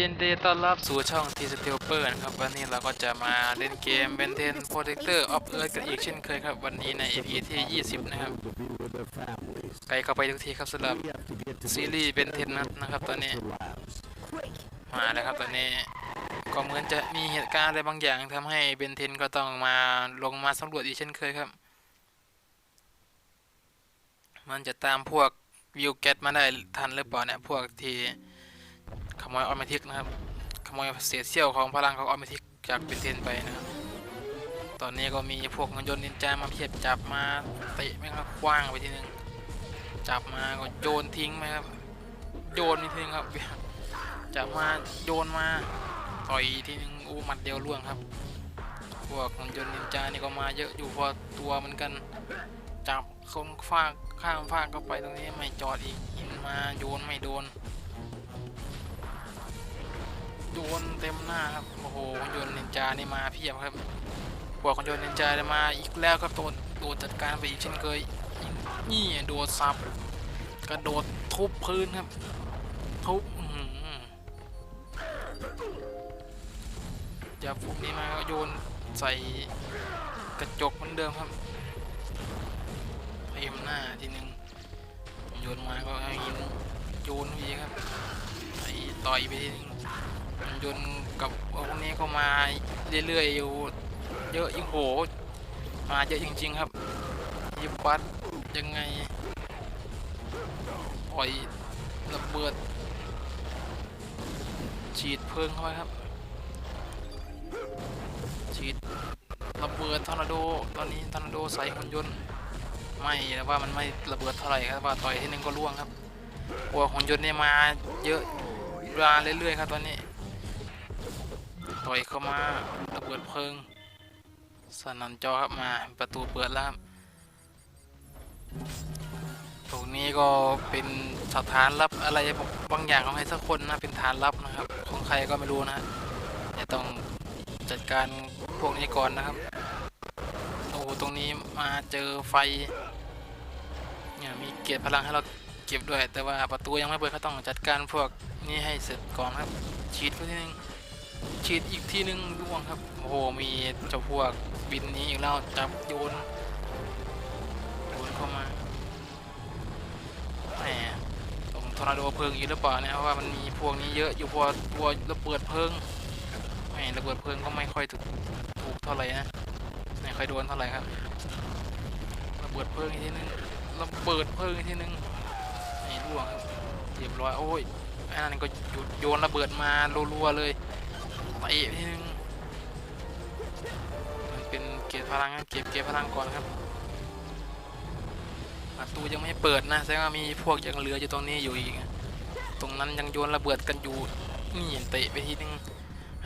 ยินดีต้อนรับสู่ช่อง T s t e l p e r นะครับ วันนี้เราก็จะมาเล่นเกม Ben 10 Protector of Earth กันอีกเช่นเคยครับ วันนี้ใน EP ที่ 20 นะครับ ไกลเข้าไปทุกทีครับสำหรับซีรีส์ Ben 10นะนะครับตอนนี้ มาแล้วครับตอนนี้ ก็เหมือนจะมีเหตุการณ์อะไรบางอย่างทำให้ Ben 10ก็ต้องมาลงมาสำรวจอีกเช่นเคยครับ มันจะตามพวกวิวเกตมาได้ทันหรือเปล่าเนี่ยพวกที่ ขโมยออมทิกนะครับ ขโมยเศษเสี้ยวของพลังของออมทิกจากเป็นเทนไปนะครับตอนนี้ก็มีพวกเงินยนต์นินจามาเพียบจับมาเตะไม่ครับคว้างไปทีนึงจับมาก็โยนทิ้งไหมครับโยนทีนึงครับจับมาโยนมาต่อยทีนึงอู้หมัดเดียวล่วงครับ พวกเงินยนต์นินจานี่ก็มาเยอะอยู่พอตัวเหมือนกันจับคงฟากข้ามฟากเข้าไปตรงนี้ไม่จอดอีกหินมาโยนไม่โดน โยนเต็มหน้าครับโอ้โหคนโยนนินจานี่มาเพียบครับพวกคนโยนนินจาเนี่ยมาอีกแล้วครับโดนโดนจัดการไปอีกเช่นเคยนี่โดดซับกระโดดทุบพื้นครับทุบจับพวกนี้มาก็โยนใส่กระจกเหมือนเดิมครับเต็มหน้าทีนึงโยนมาก็ให้หินโยนไปอีครับไอต่อยไปทีนึง ยนต์กับพวกนี้ก็มาเรื่อยๆอยู่เยอะยิ่งโห มาเยอะจริง ๆ ครับยิบบัตยังไงปล่อยระเบิด ฉีดเพลิงเข้าไปครับ ฉีดระเบิดทอร์นาโดตอนนี้ทอร์นาโดใส่หุ่นยนต์ไม่แต่ว่ามันไม่ระเบิดเท่าไหร่ครับว่าต่อยทีนึงก็ล่วงครับพวกหุ่นยนต์เนี่ยมาเยอะมาเรื่อยๆครับตอนนี้ ต่อยเข้ามาระเบิดเพลิงสนันจอครับมาประตูเปิดแล้วครับตรงนี้ก็เป็นสถานลับอะไรบางอย่างของใครสักคนนะเป็นฐานลับนะครับ ของใครก็ไม่รู้นะจะต้องจัดการพวกนี้ก่อนนะครับโอ้ตรงนี้มาเจอไฟเนี่ยมีเกียรติพลังให้เราเก็บด้วย แต่ว่าประตูยังไม่เปิดเขาต้องจัดการพวกนี้ให้เสร็จก่อนครับฉีดไปทีนึง ฉีดอีกทีนึงร่วงครับ โอ้โห มีเจ้าพวกบินนี้อีกแล้วจับโยนโยนเข้ามาแหมตรงทอร์นาโดเพลิงอยู่หรือเปล่าเนี่ยเพราะว่ามันมีพวกนี้เยอะอยู่พอตัวระเบิดเพลิงแหมระเบิดเพลิงก็ไม่ค่อยถูกถูกเท่าไหร่นะไม่ค่อยโดนเท่าไหร่ครับระเบิดเพลิงอีกทีนึงระเบิดเพลิงอีกทีนึงนี่ร่วงครับเรียบร้อยโอ้ยไอ้นั่นก็หยุดโยนระเบิดมารัวๆเลย ไปอีกทีนึงมันเป็นเก็บพลังนะเก็บเก็บพลังก่อนครับประตูยังไม่เปิดนะแสดงว่ามีพวกยังเหลืออยู่ตรงนี้อยู่อีก ตรงนั้นยังโยนระเบิดกันอยู่นี่เตะไปทีนึง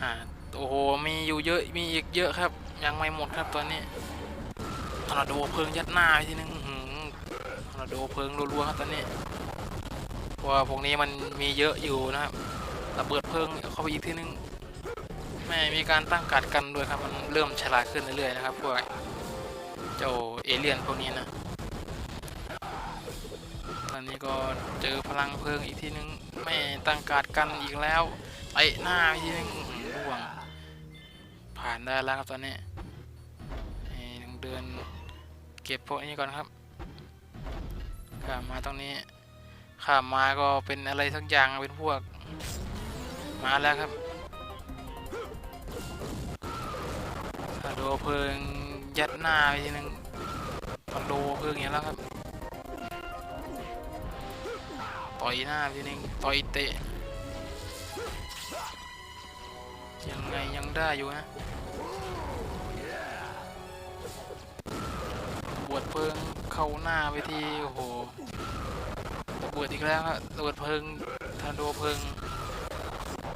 อ่าโอ้โหมีอยู่เยอะมีอีกเยอะครับ ยังไม่หมดครับตอนนี้ทอร์นาโดเพลิงยัดหน้าไปทีนึงทอร์นาโดเพลิงรัวๆครับตอนนี้เพราะว่าพวกนี้มันมีเยอะอยู่นะครับระเบิดเพลิงเข้าไปอีกทีนึง ไม่มีการตั้งการกันด้วยครับ มันเริ่มฉลาดขึ้นเรื่อยๆนะครับพวกเจ้าเอเลี่ยนพวกนี้นะ ตอนนี้ก็เจอพลังเพลิงอีกทีนึง ไม่ตั้งการกันอีกแล้วไอ้หน้าอีกทีนึงห่วง ผ่านได้แล้วครับตอนนี้เดินเก็บพวกนี้ก่อนครับข้ามมาตรงนี้ข้ามมาก็เป็นอะไรสักอย่างเป็นพวกมาแล้วครับ คอนโดเพลิงยัดหน้าไปทีนึงคอนโดเพลิงอย่างนี้แล้วครับ ต่อยหน้าไปทีนึงต่อยเตะ ยังไงยังได้อยู่นะบวดเพลิงเข้าหน้าไปทีโอ้โหระเบิดอีกแล้วครับระเบิดเพลิงทอนโดเพลิง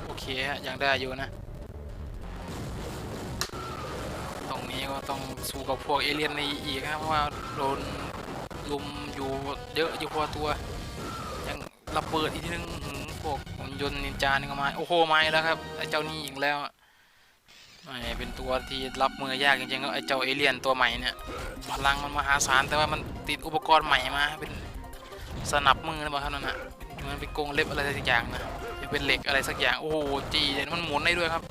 โอเคฮะยังได้อยู่นะ ก็ต้องสู้กับพวกเอเลี่ยนในอีกนะเพราะว่าโดนลุมอยู่เยอะอยู่พอตัว ยังระเบิดอีกทีนึงพวกหุ่นยนต์นินจานี่ก็มาโอ้โหมาแล้วครับไอ้เจ้านี่อีกแล้วไม่เป็นตัวที่รับมือยากจริงๆก็ไอ้เจ้าเอเลี่ยนตัวใหม่เนี่ยพลังมันมหาศาลแต่ว่ามันติดอุปกรณ์ใหม่มาเป็นสนับมือหรือเปล่าครับนั่นน่ะมันเป็นกรงเล็บอะไรสักอย่างนะเป็นเหล็กอะไรสักอย่างโอ้โหจีเดี๋ยวมันหมุนได้ด้วยครับ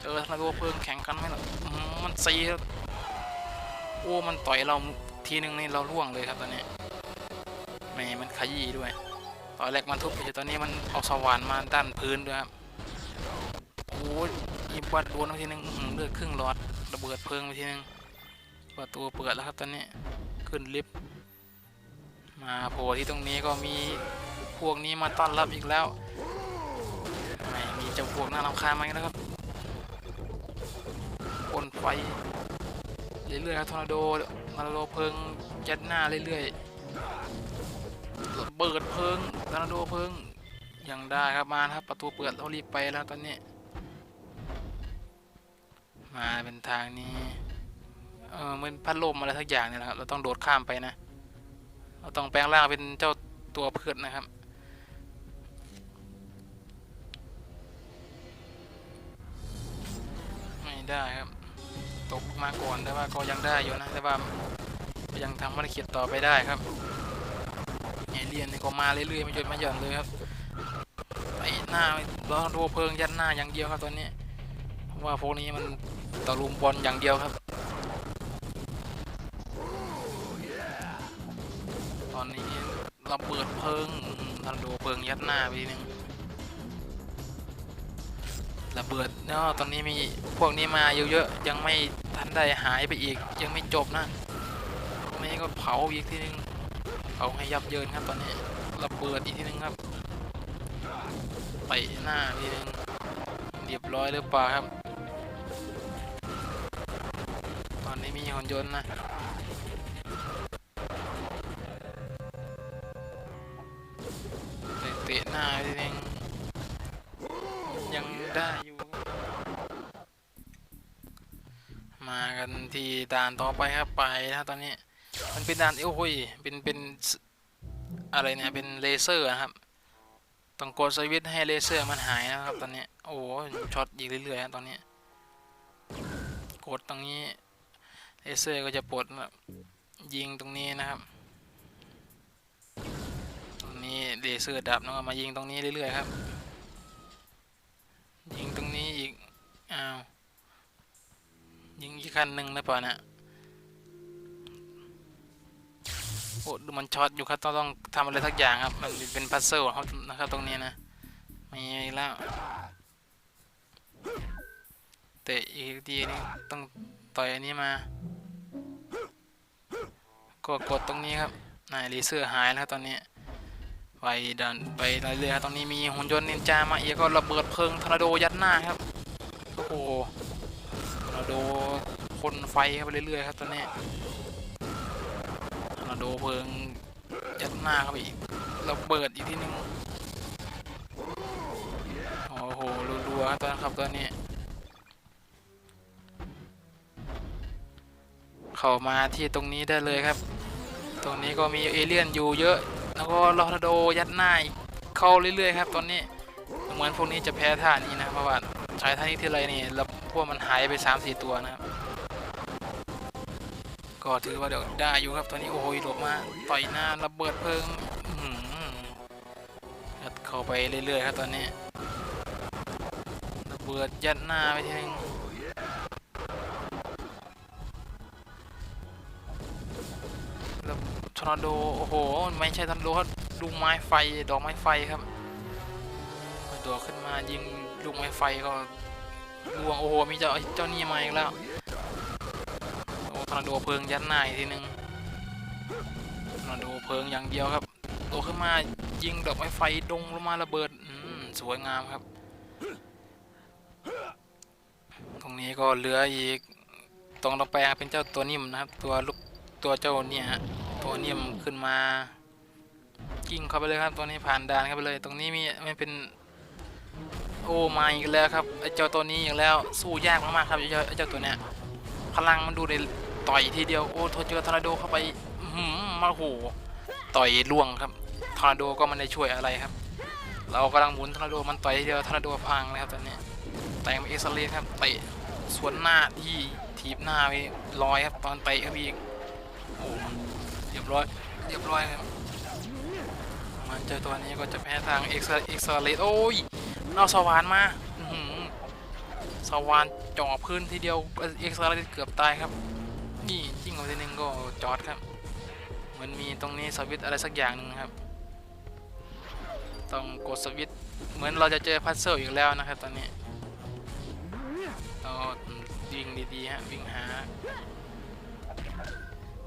เจอทาตัวเพลิงแข่งกันไหมล่ะอื้อหือมันซีโอ้มันต่อยเราทีหนึ่งนี่เราล่วงเลยครับตอนนี้แหม่มันขยี้ด้วยตอนแรกมันทุบไปตอนนี้มันเอาสว่านมาด้านพื้นด้วยครับโอ้ยยิบวัดโดนทีหนึงเลือดครึ่งหลอดระเบิดเพลิงไปทีหนึงประตูเปิดแล้วครับตอนนี้ขึ้นลิฟต์มาโผล่ที่ตรงนี้ก็มีพวกนี้มาต้อนรับอีกแล้วไม่มีเจ้าพวกน่ารำคาญไหมนะครับ พ่นไฟเรื่อยๆครับทอร์นาโดทอร์นาโดเพลิงยัดหน้าเรื่อยๆระเบิดเพลิงทอร์นาโดเพลิงยังได้ครับมาครับประตูเปิดเรารีบไปแล้วตอนนี้ มาเป็นทางนี้เออมันพัดลมอะไรสักอย่างเนี่ยนะครับเราต้องโดดข้ามไปนะเราต้องแปลงร่างเป็นเจ้าตัวพืชนะครับไม่ได้ครับ ตกมาก่อนแต่ว่าก็ยังได้อยู่นะแต่ว่าก็ยังทำภารกิจต่อไปได้ครับเอเลียนนี่ก็มาเรื่อยๆไม่หยุดไม่หย่อนเลยครับไปหน้าเราดูเพลิงยัดหน้าอย่างเดียวครับตอนนี้เพราะว่าพวกนี้มันตะลุมบอลอย่างเดียวครับ ตอนนี้ระเบิดเพลิงทันโดเพลิงยัดหน้าไปนึง ระเบิดเนาะตอนนี้มีพวกนี้มาเยอะๆยังไม่ทันได้หายไปอีกยังไม่จบนะตรงนี้ก็เผาอีกทีนึงเผาให้ยับเยินครับตอนนี้ระเบิดอีกทีนึงครับ ไปหน้าทีนึงเรียบร้อยหรือเปล่าครับ ตอนนี้มีหุ่นยนต์นะ ด่านต่อไปครับไปนะตอนนี้ มันเป็นด่านโอ้ยเป็นเป็นอะไรเนี่ยเป็นเลเซอร์นะครับต้องกดสวิตช์ให้เลเซอร์มันหายนะครับตอนนี้โอ้โหช็อตยิงเรื่อยๆครับตอนนี้ กดตรงนี้เลเซอร์ก็จะปลดแบบยิงตรงนี้นะครับ ตรงนี้เลเซอร์ดับแล้วก็มายิงตรงนี้เรื่อยๆครับ ยิงตรงนี้อีกอ้าว ยิงอีกคันหนึ่งแล้วเปล่านะโอ้ดูมันช็อตอยู่ครับต้องต้องทำอะไรสักอย่างครับ มันเป็นพัซเซิลครับนะครับตรงนี้นะมีแล้วเตะอีกทีนึงต้องต่อยอันนี้มา ก็กดตรงนี้ครับนายเลเซอร์หายแล้วตอนนี้ไปดันไปเรื่อยๆครับตรงนี้มีหุ่นยนต์นินจามาเอีกก็ระเบิดเพลิงทอร์นาโดยัดหน้าครับโอ้โห โดพ่นไฟเข้าไปเรื่อยๆครับตอนนี้ทอร์นาโดเพลิงยัดหน้าเข้าไปอีกเระเบิดอีกทีหนึงโอ้โหรัวๆตอนครับตอนนี้ เข้ามาที่ตรงนี้ได้เลยครับ ตรงนี้ก็มีเอเลี่ยนอยู่เยอะ แล้วก็ลอร์นาโดยัดหน้าอีกเข้าเรื่อยๆครับ ตอนนี้เหมือนพวกนี้จะแพ้ท่านี้นะเพราะว่า ใช้ท่านี้ที่ไรนี่แล้วพวกมันหายไป3ามสี่ตัวนะครับก็ถือว่าเดี๋ยวได้อยู่ครับตอนนี้โอ้ยหลบมาต่อยหน้าระเบิดเพลิงอื้อหือยัดเข้าไปเรื่อยๆครับตอนนี้ระเบิดยัดหน้าไปทีนึงแล้วทอร์นาโดโอ้โหไม่ใช่ทอร์นาโดครับลูไม้ไฟดอกไม้ไฟครับโดดขึ้นมายิง ลูกไม้ไฟก็ลวงโอ้โหมีเจ้าเจ้านี่มาอีกแล้วโอ้ทอร์นาโดเพลิงยัดหน้าอีกทีนึงทอร์นาโดเพลิงอย่างเดียวครับโตขึ้นมายิงดอกไม้ไฟดงลงมาระเบิดอืมสวยงามครับ ตรงนี้ก็เหลืออีกตรงต่อไปเป็นเจ้าตัวนิ่มนะครับ ตัวลูกตัวเจ้าเนี่ยตัวนิ่มขึ้นมายิงเข้าไปเลยครับตัวนี้ผ่านด่านเข้าไปเลย ตรงนี้มีไม่เป็น โอ้มาอีกแล้วครับไอเจ้าตัวนี้อีกแล้วสู้ยากมากๆครับไอเจ้าไอเจ้าตัวเนี้ยพลังมันดูในต่อยทีเดียวโอ้โทเจอทอร์นาโดเข้าไปหืมมาโหต่อยล่วงครับทอร์นาโดก็ไม่ได้ช่วยอะไรครับ เรากำลังหมุนทอร์นาโดมันต่อยทีเดียวทอร์นาโดพังเลยครับตอนนี้แต่งเอ็กซ์เลครับเตะสวนหน้าที่ถีบหน้าไปลอยครับตอนเตะครับอีกโอ้เรียบร้อยเรียบร้อยครับมันเจอตัวนี้ก็จะแพ้ทางเอ็กซ์เอ็กซ์เลโอ้ย เอาสวานมาสวานจ่อพื้นทีเดียวเอ็กซ์อะไรเกือบตายครับ นี่จิ้งออกไปทีนึงก็จอดครับ เหมันมีตรงนี้สวิตอะไรสักอย่างหนึ่งครับ ต้องกดสวิตเหมือนเราจะเจอพัซเซิลอีกแล้วนะครับตอนนี้เราวิ่งดีๆฮะวิ่งหา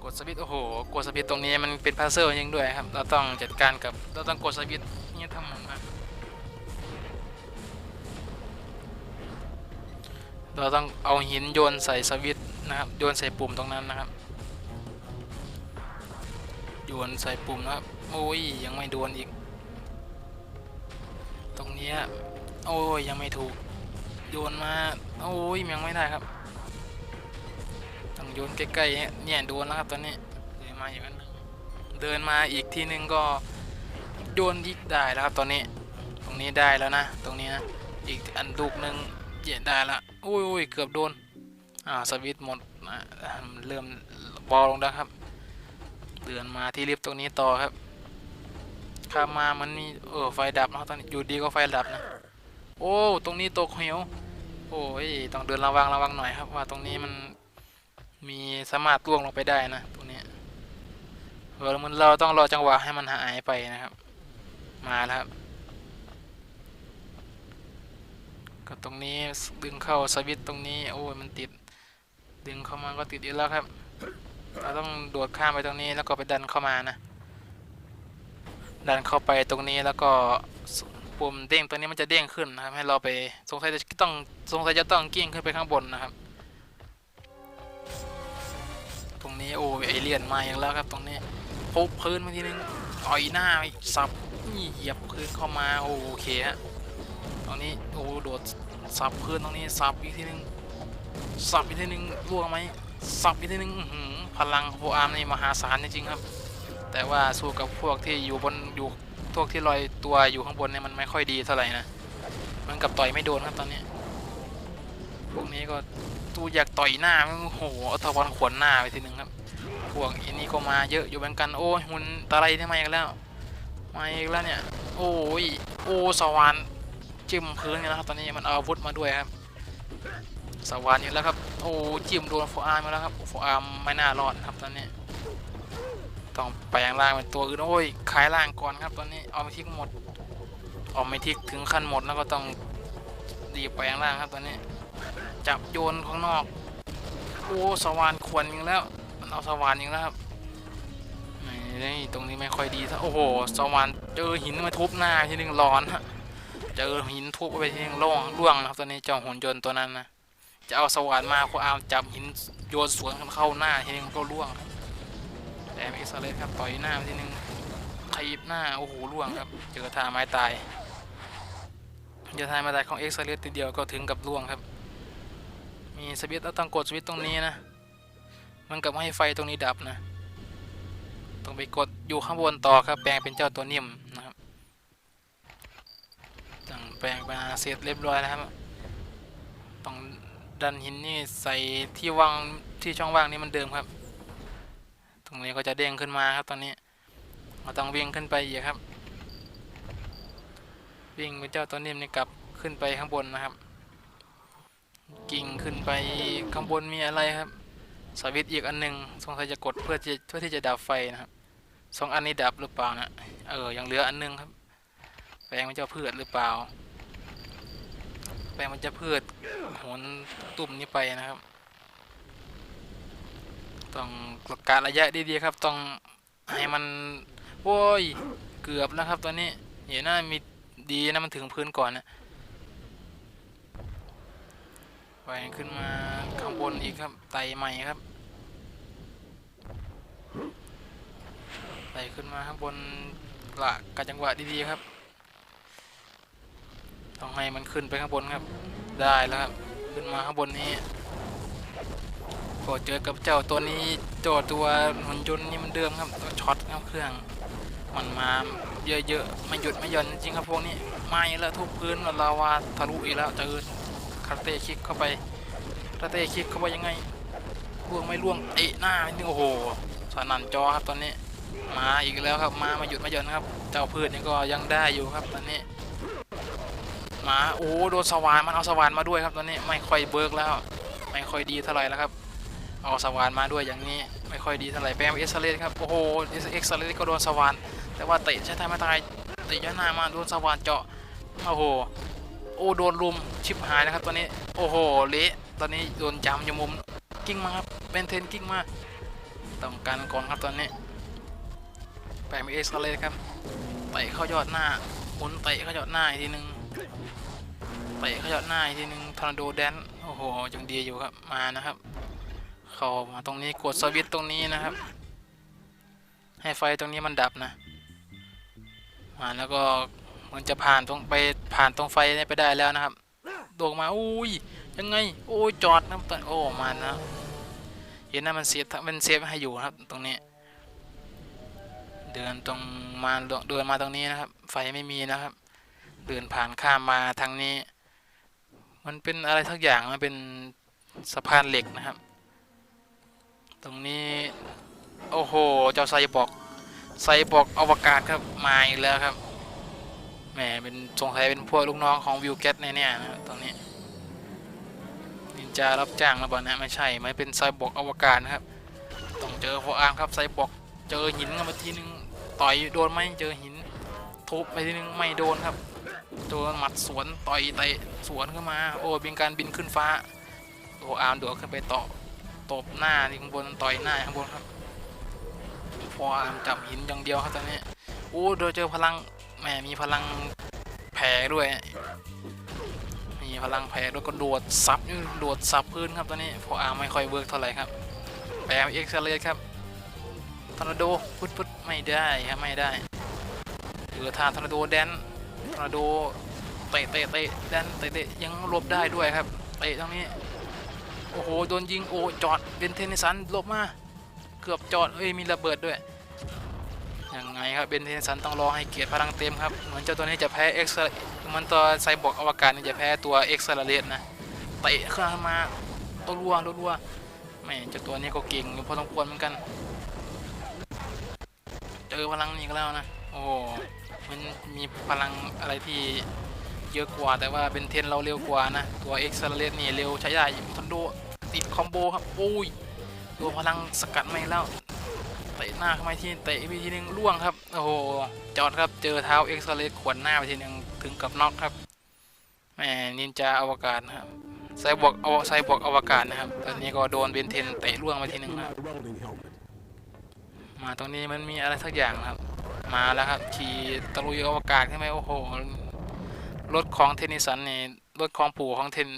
กดสวิตโอ้โหกดสวิตตรงนี้มันเป็นพัซเซิลจริงด้วยครับ เราต้องจัดการกับเราต้องกดสวิตนี่ทำหมดนะ เราต้องเอาหินโยนใส่สวิตนะครับ โยนใส่ปุ่มตรงนั้นนะครับ โยนใส่ปุ่มนะครับ โอ้ยยังไม่โดนอีก ตรงนี้โอ้ยยังไม่ถูก โยนมา โอ้ยยังไม่ได้ครับ ต้องโยนใกล้ๆเนี่ยโดนแล้วครับตอนนี้เดินมาอย่างนั้นเดินมาอีกทีนึงก็โยนอีกได้แล้วครับตอนนี้ ตรงนี้ได้แล้วนะ ตรงนี้นะ อีกอันลูกนึง เยียดได้ละโอ้ยโอ้ยเกือบโดน อ่า สวิตช์หมดเริ่มบอลลงแล้วครับ เดินมาที่ลิฟต์ตรงนี้ต่อครับข้ามามันมีเออไฟดับนะตอนนี้อยู่ดีก็ไฟดับนะ โอ้ ตรงนี้ตกเหว โอ้ย ต้องเดินระวังระวังหน่อยครับ ว่าตรงนี้มันมีสามารถล่วงลงไปได้นะตรงนี้เรามันเราต้องรอจังหวะให้มันหายไปนะครับ มาแล้วครับ ก็ตรงนี้ดึงเข้าสวิตช์ตรงนี้โอ้ยมันติด ดึงเข้ามาก็ติดอีกแล้วครับเราต้องโดดข้ามไปตรงนี้แล้วก็ไปดันเข้ามานะ ดันเข้าไปตรงนี้แล้วก็ปุ่มเด้งตัวนี้มันจะเด้งขึ้นนะครับ ให้เราไปสงสัยจะต้องสงสัยจะต้องกิ้งขึ้นไปข้างบนนะครับ ตรงนี้โอ้ยเอเลี่ยนมาอย่างแล้วครับ ตรงนี้ทุบพื้นมาทีนึงต่อยหน้าสับนี่เหยียบพื้นเข้ามาโอเคฮะ รงนี้โอ้โดดสับพื้นตรงนี้สับอีกทีนึงสับอีกทีนึงล่วงไหมสับอีกทีนึงหือพลังโฟอาร์มนี่มหาศาลจริงๆครับ แต่ว่าสู้กับพวกที่อยู่บนอยู่พวกที่ลอยตัวอยู่ข้างบนเนี่ยมันไม่ค่อยดีเท่าไหร่นะมันกับต่อยไม่โดนครับตอนนี้พวกนี้ก็ตู้อยากต่อยหน้าโอ้โหเอาตะวันขวนหน้าไปทีนึงครับพวกอันนี้ก็มาเยอะอยู่เหมือนกันโอ้ยหุ่นตะไลได้มาอีกแล้วมาอีกแล้วเนี่ยโอ้ยโอ้สวรรค์ จิ้มพื้นกันแล้วครับตอนนี้มันเอาอาวุธมาด้วยครับสวรรค์อีกแล้วครับโอ้จิ้มโดนโฟอาร์มมาแล้วครับโฟอาร์มไม่น่ารอดครับตอนนี้ ต้องแปลงร่างเป็นตัวอื่นโอ้ยขายร่างก่อนครับ ตอนนี้เอาไม่ทิกหมดเอาไม่ทิกถึงขั้นหมดแล้วก็ต้องรีแปลงร่างครับตอนนี้ จับโยนข้างนอกโอ้สว่านควรยิงแล้วมันเอาสว่านยิงแล้วครับนี่ตรงนี้ไม่ค่อยดีซะโอ้โหสว่านเจอหินมาทุบหน้าทีนึงร้อนฮะ เจอหินทุบไปทีนึงร่วงร่วงนะครับตอนนี้เจ้าหุ่นยนต์ตัวนั้นนะจะเอาสว่านมาพออาจับหินโยนสวนเข้าหน้าทีนึงก็ร่วงครับแดมเอ็กซ์เลสครับต่อยหน้าทีนึงถีบหน้าโอ้โหล่วงครับ เจอท่าไม้ตายเจอท่าไม้ตายของเอ็กซ์เลสทีเดียวก็ถึงกับล่วงครับ มีสวิตต้องกดสวิตตรงนี้นะมันกับให้ไฟตรงนี้ดับนะ ต้องไปกดอยู่ข้างบนต่อครับแปลงเป็นเจ้าตัวนิ่มนะครับตั้ง แปลงมาเสร็จเรียบร้อยแล้วครับต้องดันหินนี่ใส่ที่ว่างที่ช่องว่างนี้มันเดิมครับ ตรงนี้ก็จะเด้งขึ้นมาครับตอนนี้เราต้องวิ่งขึ้นไปอีกครับ วิ่งไปเจ้าตัวนิ่มนี่กลับขึ้นไปข้างบนนะครับ กิ่งขึ้นไปข้างบนมีอะไรครับสวิตอีกอันหนึ่งสงสัยจะกดเพื่อที่เพื่อที่จะดับไฟนะครับสองอันนี้ดับหรือเปล่านะเออยังเหลืออันหนึงครับ แปลงมันจะพืชหรือเปล่า แปลงมันจะพืชโหนตุ่มนี้ไปนะครับ ต้องการระยะดีๆครับ ต้องให้มันโว้ยเกือบแล้วครับตอนนี้เห็นหน้ามีดีนะมันถึงพื้นก่อนนะไปขึ้นมาข้างบนอีกครับไต่ใหม่ครับไต่ขึ้นมาข้างบนละกัจังหวะดีๆครับ ต้องให้มันขึ้นไปข้างบนครับ ได้แล้วครับ ขึ้นมาข้างบนนี้ก็เจอกับเจ้าตัวนี้โจทย์ตัวหุ่นยนต์นี่มันเดิมครับตัวช็อตเครื่อง มันมาเยอะๆไม่หยุดไม่หย่อนจริงครับพวกนี้ไมาอีกแล้วทุบพื้นลาวาทะลุอีกแล้วเจอคาราเต้คิกเข้าไปคาราเต้คิกเข้าไปยังไงล่วงไม่ล่วงเตะหน้านิดนึงโอ้โหสนั่นจอครับตอนนี้ มาอีกแล้วครับมาม่หยุดไม่หย่อนครับ เจ้าพืชนี่ก็ยังได้อยู่ครับตอนนี้ มาโอ้โดนสว่านมันเอาสว่านมาด้วยครับตอนนี้ไม่ค่อยเบิร์กแล้ว ไม่ค่อยดีเท่าไหร่แล้วครับเอาสว่านมาด้วยอย่างนี้ไม่ค่อยดีเท่าไหร่แปมเอ็กซ์เลครับโอ้โหเอ็กซ์เลก็โดนสว่านแต่ว่าเตะใช้ทายไม่ตายเตะย้อนหน้ามาโดนสว่านเจาะโอ้โหโอ้โดนลุมชิบหายนะครับตอนนี้โอ้โหเละตอนนี้โดนจำอยู่มุมกิ้งมาครับเบนเทนกิ้งมาต้องการก่อนครับตอนนี้แปมเอ็กซ์เลครับเตะเข้ายอดหน้าหมุนเตะเข้ายอดหน้าอีกทีหนึง เตะเขายอดหน้าอีกทีหนึงทอร์นาโดแดนโอ้โหยังดีอยู่ครับมานะครับ เข้ามาตรงนี้กดสวิตช์ตรงนี้นะครับ ให้ไฟตรงนี้มันดับนะมาแล้วก็มันจะผ่านตรงไปผ่านตรงไฟนี้ไปได้แล้วนะครับโดดมาอุ้ยยังไงโอ้ยจอดนะตอนโอ้มานะเห็นนะมันเซฟมันเซฟให้อยู่ครับตรงนี้ เดินตรงมาเดินมาตรงนี้นะครับ ไฟไม่มีนะครับ เดินผ่านข้ามมาทางนี้ มันเป็นอะไรสักอย่างมันเป็นสะพานเหล็กนะครับ ตรงนี้ โอ้โห เจ้าไซบอกไซบอกอวกาศครับมาอีกแล้วครับแหมเป็นสงสัยเป็นพวกลูกน้องของวิวแกตแน่ๆนะครับตรงนี้นินจารับจ้างหรือเปล่านะไม่ใช่ไม่เป็นไซบอกอวกาศนะครับต้องเจอโฟอาร์มครับไซบอกเจอหินกันมาทีนึงต่อยโดนไหมเจอหินทุบไปทีนึงไม่โดนครับ โดนหมัดสวนต่อยเตะสวนขึ้นมา โอ้เป็นการบินขึ้นฟ้าโฟอาร์มโดดขึ้นไปต่อตบหน้าที่ข้างบนต่อยหน้าข้างบนครับฟอร์มจับหินอย่างเดียวครับตอนนี้โอ้โดยเจอพลังแหมมีพลังแผลด้วย มีพลังแผลด้วยก็โดดซับโดดซับพื้นครับตอนนี้ฟอร์มไม่ค่อยเวิร์กเท่าไหร่ครับแปมเอ็กซ์เลครับทอร์นาโดพุดพุดไม่ได้ครับไม่ได้เหลือทางทอร์นาโดแดน ทอร์นาโดเตะเตะเตะแดนเตะเตะยังหลบได้ด้วยครับเตะตรงนี้โอ้โหโดนยิงโอ้จอดเป็นเทนนิสันหลบมาเกือบจอดเอ้ยมีระเบิดด้วยยังไงครับเป็นเทนิสันต้องรอให้เกียรติพลังเต็มครับเหมือนเจ้าตัวนี้จะแพ้เอ็กซ์มันตัวไซบอร์กอวกาศนี่จะแพ้ตัวเอ็กซ์เลสนะเตะขึ้นมาตัวรัวตัวรัวไม่เจ้าตัวนี้ก็เก่งอยู่พอสมควรเหมือนกัน เจอพลังนี้ก็แล้วนะ โอ้มันมีพลังอะไรที่เยอะกว่าแต่ว่าเป็นเทนเราเร็วกว่านะ ตัวเอ็กซ์เลสนี่เร็วใช้ได้ทันโดติดคอมโบครับโอ้ยตัวพลังสกัดไม่แล้วเตะหน้าเข้ามาที่เตะไปทีนึงล่วงครับโอ้โหจอดครับเจอเท้าเอ็กซ์เลสขวนหน้าไปทีนึงถึงกับน็อกครับแหมนินจาอวกาศนะครับไซบวกเอาไซบวกอวกาศนะครับ ตอนนี้ก็โดนเบนเทนเตะล่วงไปทีนึงครับมาตรงนี้มันมีอะไรสักอย่างนะครับ มาแล้วครับ ขี่ตะลุยอวกาศใช่ไหมโอ้โห รถของเทนนิสันนี่รถของปู่ของเทน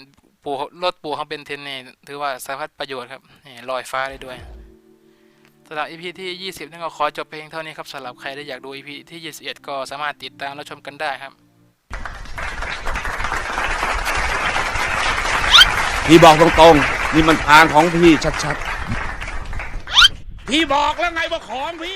ปู่รถปู่เขาเป็นเทนนี่ถือว่าสารพัดประโยชน์ครับนี่ลอยฟ้าได้ด้วยสำหรับ EP ที่ 20นี่ก็ขอจบเพลงเท่านี้ครับสำหรับใครที่อยากดู EP ที่ 21 ก็สามารถติดตามรับชมกันได้ครับพี่บอกตรงๆ นี่มันทางของพี่ชัดๆ พี่บอกแล้วไงว่าของพี่